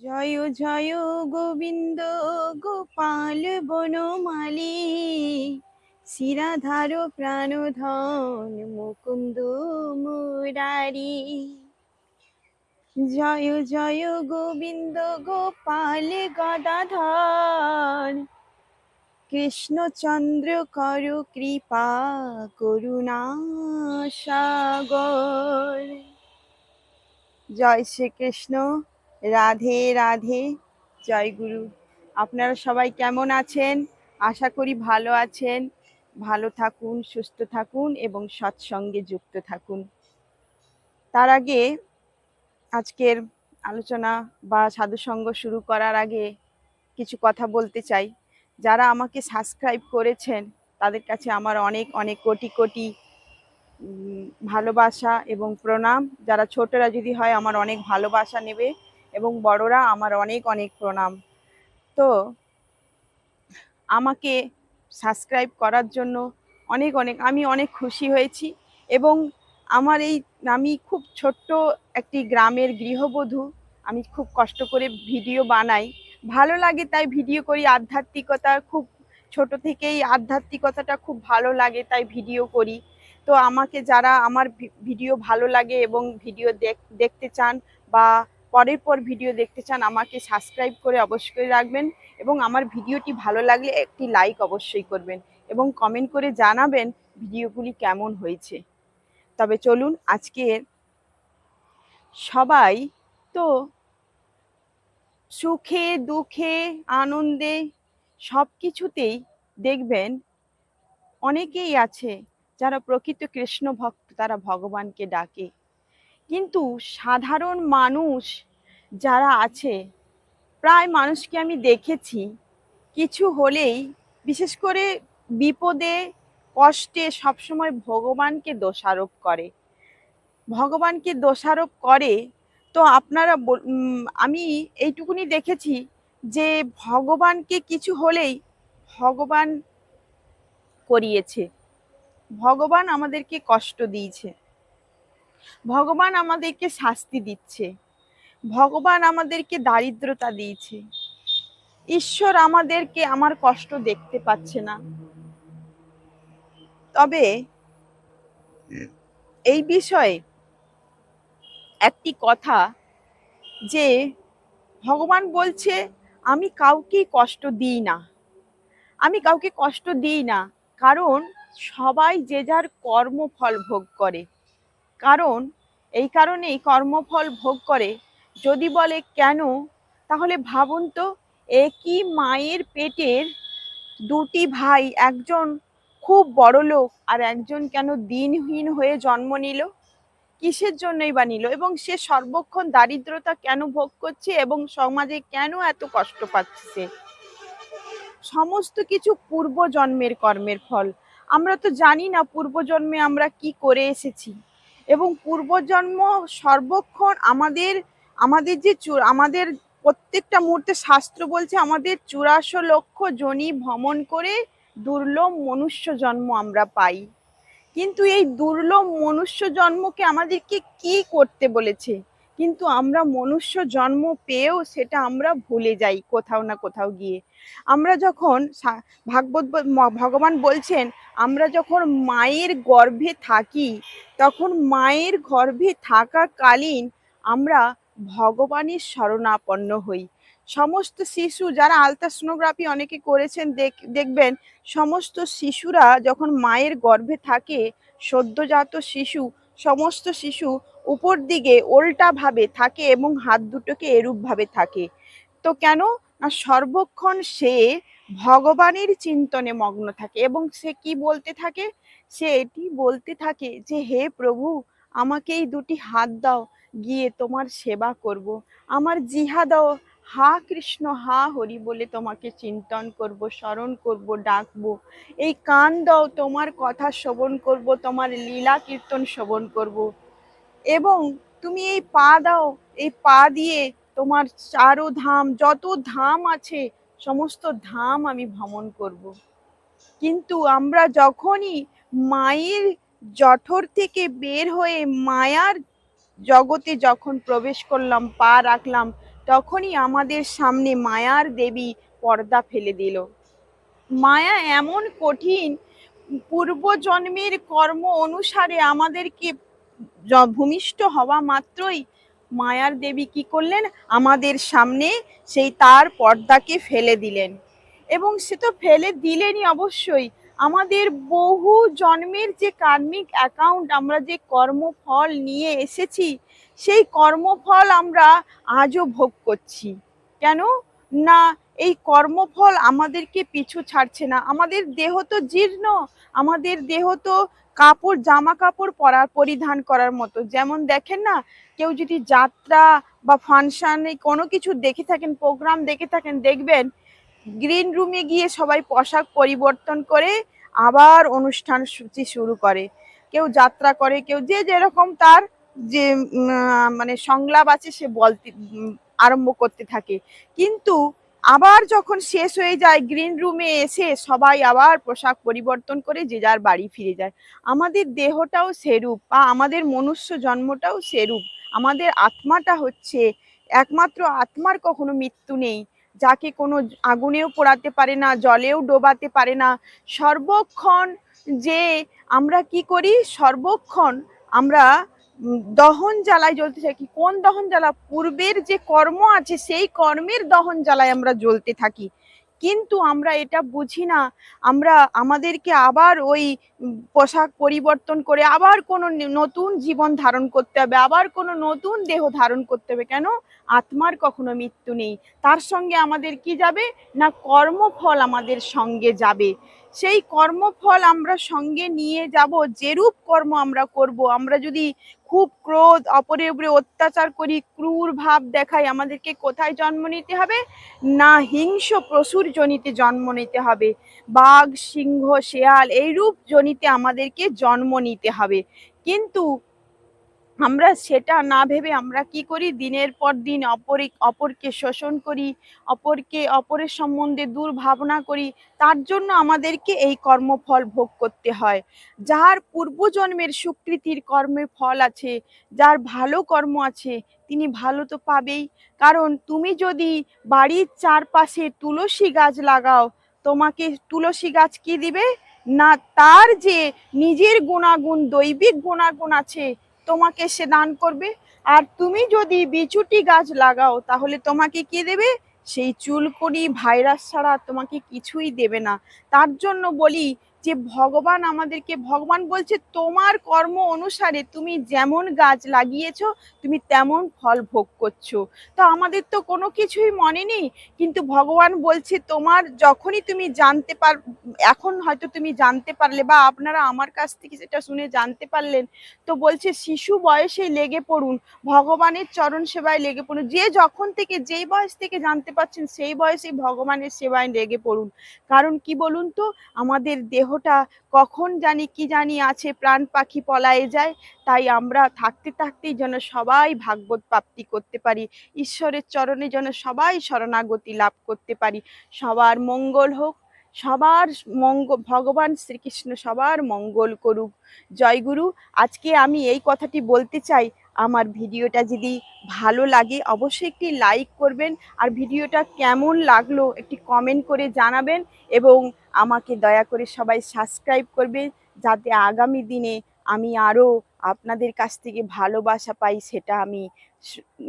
জয় জয় গোবিন্দ গোপাল বনমালী শিরাধার প্রাণধন মুকুন্দ মুরারি। জয় জয় গোবিন্দ গোপাল গদাধর। কৃষ্ণচন্দ্র কর কৃপা, করুণা সাগর। জয় শ্রীকৃষ্ণ। রাধে রাধে, জয় গুরু। আপনারা সবাই কেমন আছেন? আশা করি ভালো আছেন। ভালো থাকুন, সুস্থ থাকুন এবং সৎসঙ্গে যুক্ত থাকুন। তার আগে আজকের আলোচনা বা সাধুসঙ্গ শুরু করার আগে কিছু কথা বলতে চাই। যারা আমাকে সাবস্ক্রাইব করেছেন, তাদের কাছে আমার অনেক অনেক কোটি কোটি ভালোবাসা এবং প্রণাম। যারা ছোটরা যদি হয়, আমার অনেক ভালোবাসা নেবে। এবং বড়রা আমার অনেক অনেক প্রণাম। তো আমাকে সাবস্ক্রাইব করার জন্য অনেক অনেক, আমি অনেক খুশি হয়েছি এবং আমার এই, আমি খুব ছোট্ট একটি গ্রামের গৃহবধূ। আমি খুব কষ্ট করে ভিডিও বানাই। ভালো লাগে তাই ভিডিও করি। আধ্যাত্মিকতা খুব ছোট থেকেই আধ্যাত্মিকতাটা খুব ভালো লাগে তাই ভিডিও করি। তো আমাকে যারা আমার ভিডিও ভালো লাগে এবং ভিডিও দেখ- দেখতে চান বা পরের পর ভিডিও দেখতে চান, আমাকে সাবস্ক্রাইব করে অবশ্যই রাখবেন এবং আমার ভিডিওটি ভালো লাগলে একটি লাইক অবশ্যই করবেন এবং কমেন্ট করে জানাবেন ভিডিওগুলি কেমন হয়েছে। তবে চলুন আজকে সবাই তো সুখে, দুঃখে, আনন্দে সব কিছুতেই দেখবেন অনেকেই আছে যারা প্রকৃত কৃষ্ণ ভক্ত, তারা ভগবানকে ডাকে। কিন্তু সাধারণ মানুষ যারা আছে, প্রায় মানুষকে আমি দেখেছি, কিছু হলেই বিশেষ করে বিপদে, কষ্টে সবসময় ভগবানকে দোষারোপ করে। ভগবানকে দোষারোপ করে তো আপনারা আমি এইটুকুনি দেখেছি যে ভগবানকে কিছু হলেই ভগবান করিয়েছে। ভগবান আমাদেরকে কষ্ট দিয়েছে। ভগবান আমাদেরকে শাস্তি দিচ্ছে। ভগবান আমাদেরকে দারিদ্রতা দিয়েছে। ঈশ্বর আমাদেরকে আমার কষ্ট দেখতে পাচ্ছে না। তবে এই বিষয়ে একটি কথা যে ভগবান বলছে, আমি কাউকে কষ্ট দিই না। আমি কাউকে কষ্ট দিই না, কারণ সবাই যে যার কর্মফল ভোগ করে। কারণ এই কারণেই কর্মফল ভোগ করে। যদি বলে, কেন? তাহলে ভাবুন তো, একই মায়ের পেটের দুটি ভাই, একজন খুব বড় লোক আর একজন কেন দিনহীন হয়ে জন্ম নিল? কিসের জন্যই বা নিল? এবং সে সর্বক্ষণ দারিদ্রতা কেন ভোগ করছে এবং সমাজে কেন এত কষ্ট পাচ্ছে? সমস্ত কিছু পূর্বজন্মের কর্মের ফল। আমরা তো জানি না পূর্বজন্মে আমরা কি করে এসেছি। এবং পূর্বজন্ম সর্বক্ষণ আমাদের আমাদের যে আমাদের প্রত্যেকটা মুহূর্তে শাস্ত্র বলছে আমাদের চুরাশো লক্ষ জনি ভ্রমণ করে দুর্লভ মনুষ্য জন্ম আমরা পাই। কিন্তু এই দুর্লভ মনুষ্য জন্মকে আমাদেরকে কি করতে বলেছে? কিন্তু আমরা মনুষ্য জন্ম পেয়েও সেটা আমরা ভুলে যাই কোথাও না কোথাও গিয়ে। আমরা যখন ভাগবত ভগবান বলছেন, আমরা যখন মায়ের গর্ভে থাকি, তখন মায়ের গর্ভে থাকাকালীন আমরা ভগবানের শরণাপন্ন হই। সমস্ত শিশু যারা আলট্রাসোনোগ্রাফি অনেকে করেছেন দেখ- দেখবেন, সমস্ত শিশুরা যখন মায়ের গর্ভে থাকে, সদ্যজাত শিশু, সমস্ত শিশু উপর দিকে ওল্টাভাবে থাকে এবং হাত দুটোকে এরূপভাবে থাকে। তো কেন? না, সর্বক্ষণ সে ভগবানের চিন্তনে মগ্ন থাকে এবং সে কি বলতে থাকে? সে এটি বলতে থাকে যে, হে প্রভু, আমাকে এই দুটি হাত দাও, গিয়ে তোমার সেবা করব। আমার জিহা দাও। হা কৃষ্ণ, হা হরি বলে তোমাকে চিন্তন করব, স্মরণ করব, ডাকবো। এই কান দাও, তোমার কথা শ্রবণ করব, তোমার লীলা কীর্তন শ্রবণ করব। এবং তুমি এই পা দাও, এই পা দিয়ে তোমার চারো ধাম যত ধাম আছে, সমস্ত ধাম আমি ভ্রমণ করব। কিন্তু আমরা যখনই মায়ের জঠর থেকে বের হয়ে মায়ার জগতে যখন প্রবেশ করলাম, পা রাখলাম, তখনই আমাদের সামনে মায়ার দেবী পর্দা ফেলে দিল। মায়া এমন কঠিন, পূর্বজন্মের কর্ম অনুসারে আমাদেরকে ভূমিষ্ঠ হওয়া মাত্রই মায়ার দেবী কি করলেন? আমাদের সামনে সেই তার পর্দাকে ফেলে দিলেন। এবং সে তো ফেলে দিলেনই অবশ্যই। আমাদের বহু জন্মের যে কার্মিক অ্যাকাউন্ট আমরা যে কর্মফল নিয়ে এসেছি, সেই কর্মফল আমরা আজও ভোগ করছি। কেন? না, এই কর্মফল আমাদেরকে পিছু ছাড়ছে না। আমাদের দেহ তো জীর্ণ। আমাদের দেহ তো কাপড়, জামা কাপড় পরা পরিধান করার মতো। যেমন দেখেন না, কেউ যদি যাত্রা বা ফাংশনে কোনো কিছু দেখে থাকেন প্রোগ্রাম দেখে থাকেন, দেখবেন গ্রিন রুমে গিয়ে সবাই পোশাক পরিবর্তন করে আবার অনুষ্ঠান সূচি শুরু করে। কেউ যাত্রা করে, কেউ যে যেরকম তার যে মানে সংলাপ আছে সে বলতে আরম্ভ করতে থাকে। কিন্তু আবার যখন শেষ হয়ে যায় গ্রিন রুমে এসে সবাই আবার পোশাক পরিবর্তন করে যে যার বাড়ি ফিরে যায়। আমাদের দেহটাও সেরূপ বা আমাদের মনুষ্য জন্মটাও সেরূপ। আমাদের আত্মাটা হচ্ছে একমাত্র আত্মার কখনো মৃত্যু নেই, যাকে কোনো আগুনেও পোড়াতে পারে না, জলেও ডোবাতে পারে না। সর্বক্ষণ যে আমরা কি করি? সর্বক্ষণ আমরা দহন জ্বালায় জ্বলতে থাকি। কোন দহন জ্বালা? পূর্বের যে কর্ম আছে, সেই কর্মের দহন জ্বালায় আমরা জ্বলতে থাকি। কিন্তু আমরা এটা বুঝি না। আমরা, আমাদেরকে আবার ওই পোশাক পরিবর্তন করে আবার কোনো নতুন জীবন ধারণ করতে হবে, আবার কোনো নতুন দেহ ধারণ করতে হবে। কেন? আত্মার কখনো মৃত্যু নেই। তার সঙ্গে আমাদের কি যাবে? না কর্মফল আমাদের সঙ্গে যাবে। সেই কর্মফল আমরা সঙ্গে নিয়ে যাব, যেরূপ কর্ম আমরা করব। আমরা যদি খুব ক্রোধ, অপরে উপরে অত্যাচার করি, ক্রূর ভাব দেখাই, আমাদেরকে কোথায় জন্ম নিতে হবে? না হিংস পশুর জনিতে জন্ম নিতে হবে। বাঘ, সিংহ, শেয়াল, এইরূপ জনিতে আমাদেরকে জন্ম নিতে হবে। কিন্তু আমরা সেটা না ভেবে আমরা কি করি? দিনের পর দিন অপরে অপরকে শোষণ করি, অপরকে, অপরের সম্বন্ধে দুর্ভাবনা করি। তার জন্য আমাদেরকে এই কর্মফল ভোগ করতে হয়। যার পূর্বজন্মের সুকৃতির কর্মের ফল আছে, যার ভালো কর্ম আছে, তিনি ভালো তো পাবেই। কারণ তুমি যদি বাড়ির চারপাশে তুলসী গাছ লাগাও, তোমাকে তুলসী গাছ কি দিবে? না, তার যে নিজের গুণাগুণ, দৈবিক গুণাগুণ আছে তোমাকে সে দান করবে। আর তুমি যদি বিচুটি গাছ লাগাও, তাহলে তোমাকে কে দেবে? সেই চুলকুনি ভাইরাস ছাড়া তোমাকে কিছুই দেবে না। তার জন্য বলি যে ভগবান আমাদেরকে, ভগবান বলছে, তোমার কর্ম অনুসারে তুমি যেমন গাছ লাগিয়েছ, তুমি তেমন ফল ভোগ করছ। তো আমাদের তো কোনো কিছুই মনে নেই, কিন্তু ভগবান বলছে, তোমার যখনই তুমি জানতে পার, এখন হয়তো তুমি জানতে পারলে বা আপনারা আমার কাছ থেকে সেটা শুনে জানতে পারলেন, তো বলছে, শিশু বয়সে লেগে পড়ুন, ভগবানের চরণ সেবায় লেগে পড়ুন। যে যখন থেকে, যেই বয়স থেকে জানতে পারছেন, সেই বয়সেই ভগবানের সেবায় লেগে পড়ুন। কারণ কি বলুন তো, আমাদের দেহটা কখন জানি কি জানি আছে, প্রাণ পাখি পলায়ে যায়, তাই আমরা থাকতে থাকতেই যেন সবাই ভাগবত প্রাপ্তি করতে পারি, ঈশ্বরের চরণে যেন সবাই শরণাগতি লাভ করতে পারি, সবার মঙ্গল হোক, সবার মঙ্গল ভগবান শ্রীকৃষ্ণ সবার মঙ্গল করুক। জয়গুরু আজকে আমি এই কথাটি বলতে চাই আমার ভিডিওটা যদি ভালো লাগে, অবশ্যই একটি লাইক করবেন। আর ভিডিওটা কেমন লাগল একটি কমেন্ট করে জানাবেন এবং আমাকে দয়া করে সবাই সাবস্ক্রাইব করবেন যাতে আগামী দিনে আমি আরও আপনাদের কাছ থেকে ভালোবাসা পাই, সেটা আমি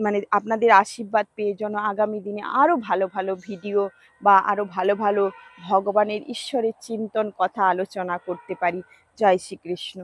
মানে আপনাদের আশীর্বাদ পেয়ে যেন আগামী দিনে আরও ভালো ভালো ভিডিও বা আরও ভালো ভালো ভগবানের ঈশ্বরের চিন্তন কথা আলোচনা করতে পারি। জয় শ্রীকৃষ্ণ।